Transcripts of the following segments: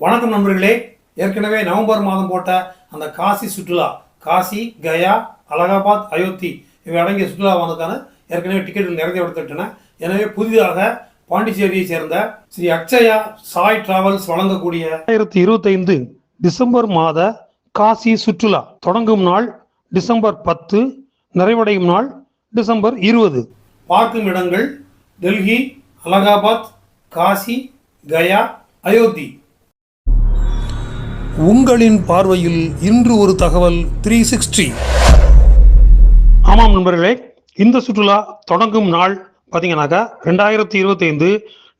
வணக்கம் நண்பர்களே. ஏற்கனவே நவம்பர் மாதம் போட்ட அந்த காசி சுற்றுலா காசி கயா அலகாபாத் அயோத்தி இவை அடங்கிய சுற்றுலா வந்ததுக்கான ஏற்கனவே டிக்கெட்டுகள் நிறைய எடுத்துட்டன எனவே புதிதாக பாண்டிச்சேரியை சேர்ந்த ஸ்ரீ அக்ஷயா சாய் டிராவல்ஸ் வழங்கக்கூடிய ரெண்டாயிரத்தி இருபத்தைந்து டிசம்பர் மாத காசி சுற்றுலா தொடங்கும் நாள் டிசம்பர் பத்து நிறைவடையும் நாள் டிசம்பர் இருபது. பார்க்கும் இடங்கள் டெல்லி அலகாபாத் காசி கயா அயோத்தி. உங்களின் பார்வையில் இன்று ஒரு தகவல் த்ரீ சிக்ஸ்டி ஆமாம் நண்பர்களே இந்த சுற்றுலா தொடங்கும் நாள் பார்த்தீங்கன்னாக்கா ரெண்டாயிரத்தி இருபத்தைந்து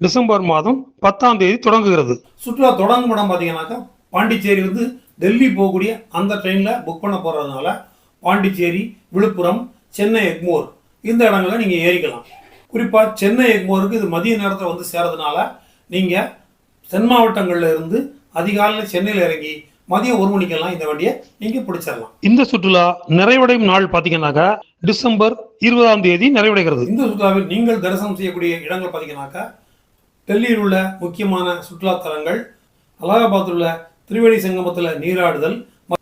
டிசம்பர் மாதம் பத்தாம் தேதி தொடங்குகிறது. சுற்றுலா தொடங்கும் இடம் பார்த்தீங்கன்னாக்கா பாண்டிச்சேரி வந்து டெல்லி போகக்கூடிய அந்த ட்ரெயினில் புக் பண்ண போகிறதுனால பாண்டிச்சேரி விழுப்புரம் சென்னை எக்மோர் இந்த இடங்களில் நீங்கள் ஏறிக்கலாம். குறிப்பாக சென்னை எக்மோருக்கு இது மதிய நேரத்தில் வந்து சேரதுனால நீங்கள் தென் மாவட்டங்களில் இருந்து அதிகாலையில் சென்னையில் இறங்கி மதியம் ஒரு மணிக்கெல்லாம் இந்த வண்டியை நீங்கள் பிடிச்சிடலாம். இந்த சுற்றுலா நிறைவடையும் நாள் பார்த்தீங்கன்னாக்கா டிசம்பர் இருபதாம் தேதி நிறைவடைகிறது. இந்த சுற்றுலாவில் நீங்கள் தரிசனம் செய்யக்கூடிய இடங்கள் பார்த்தீங்கன்னாக்கா டெல்லியில் உள்ள முக்கியமான சுற்றுலா தலங்கள் அலகாபாத்தில் உள்ள திரிவேணி சங்கமத்தில் நீராடுதல்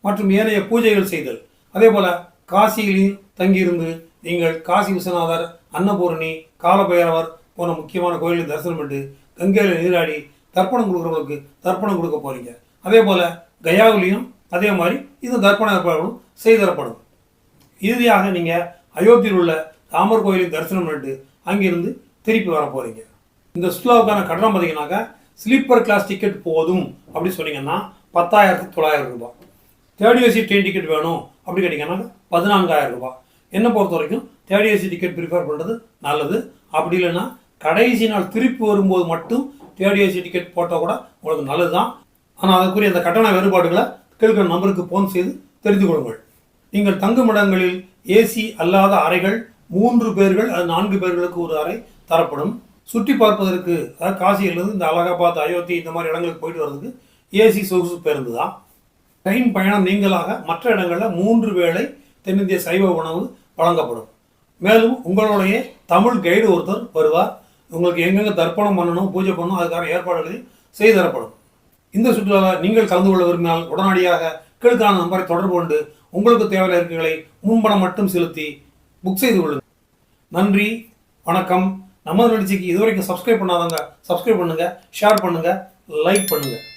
மற்றும் ஏனைய பூஜைகள் செய்தல். அதே போல காசியில் தங்கியிருந்து நீங்கள் காசி விஸ்வநாதர் அன்னபூரணி காலபைரவர் போன்ற முக்கியமான கோயிலில் தரிசனம் பண்ணிட்டு கங்கையில் நீராடி தர்ப்பணம் கொடுக்குறவங்களுக்கு தர்ப்பணம் கொடுக்க போறீங்க. அதே போல கயாவிலையும் அதே மாதிரி இது தர்ப்பண ஏற்பாடுகளும் செய்து தரப்படும். இறுதியாக நீங்கள் அயோத்தியில் உள்ள ராமர் கோயிலில் தரிசனம் பண்ணிட்டு அங்கிருந்து திருப்பி வர போறீங்க. இந்த சுற்றுலாவுக்கான கட்டணம் பார்த்தீங்கன்னாக்கா ஸ்லீப்பர் கிளாஸ் டிக்கெட் போதும் அப்படி சொன்னீங்கன்னா பத்தாயிரத்து தொள்ளாயிரம் ரூபாய். தேர்ட் ஏசி ட்ரெயின் டிக்கெட் வேணும் அப்படி கேட்டிங்கன்னா பதினான்காயிரம் ரூபாய். என்னை பொறுத்த வரைக்கும் தேர்ட் ஏசி டிக்கெட் ப்ரிஃபர் பண்ணுறது நல்லது. அப்படி இல்லைன்னா கடைசி நாள் திருப்பி வரும்போது மட்டும் தேர்ட் ஏசி டிக்கெட் போட்டால் கூட உங்களுக்கு நல்லது தான் ஆனால் அதற்குரிய அந்த கட்டண வேறுபாடுகளை கேட்கிற நம்பருக்கு ஃபோன் செய்து தெரிந்து கொள்ளுங்கள். நீங்கள் தங்கும் இடங்களில் ஏசி அல்லாத அறைகள் மூன்று பேர்கள் அது நான்கு பேர்களுக்கு ஒரு அறை தரப்படும். சுற்றி பார்ப்பதற்கு அதாவது காசியிலிருந்து இந்த அலகாபாத் அயோத்தி இந்த மாதிரி இடங்களுக்கு போயிட்டு வர்றதுக்கு ஏசி சொகுசு பேருந்து தான் ட்ரெயின் பயணம் நீங்களாக மற்ற இடங்களில் மூன்று வேளை தென்னிந்திய சைவ உணவு வழங்கப்படும். மேலும் உங்களுடைய தமிழ் கைடு ஒருத்தர் வருவார். உங்களுக்கு எங்கெங்கே தர்ப்பணம் பண்ணணும் பூஜை பண்ணணும் அதுக்கான ஏற்பாடுகளை செய்து தரப்படும். இந்த சுற்றுலாவில் நீங்கள் கலந்து கொள்ள விரும்பினால் உடனடியாக கீழ்கான நம்பரை தொடர்பு கொண்டு உங்களுக்கு தேவையான இருக்கைகளை முன்பணம் மட்டும் செலுத்தி புக் செய்து கொள்ளுங்கள். நன்றி வணக்கம். நமது நிகழ்ச்சிக்கு இதுவரைக்கும் சப்ஸ்கிரைப் பண்ணாதவங்க சப்ஸ்கிரைப் பண்ணுங்கள் ஷேர் பண்ணுங்கள் லைக் பண்ணுங்கள்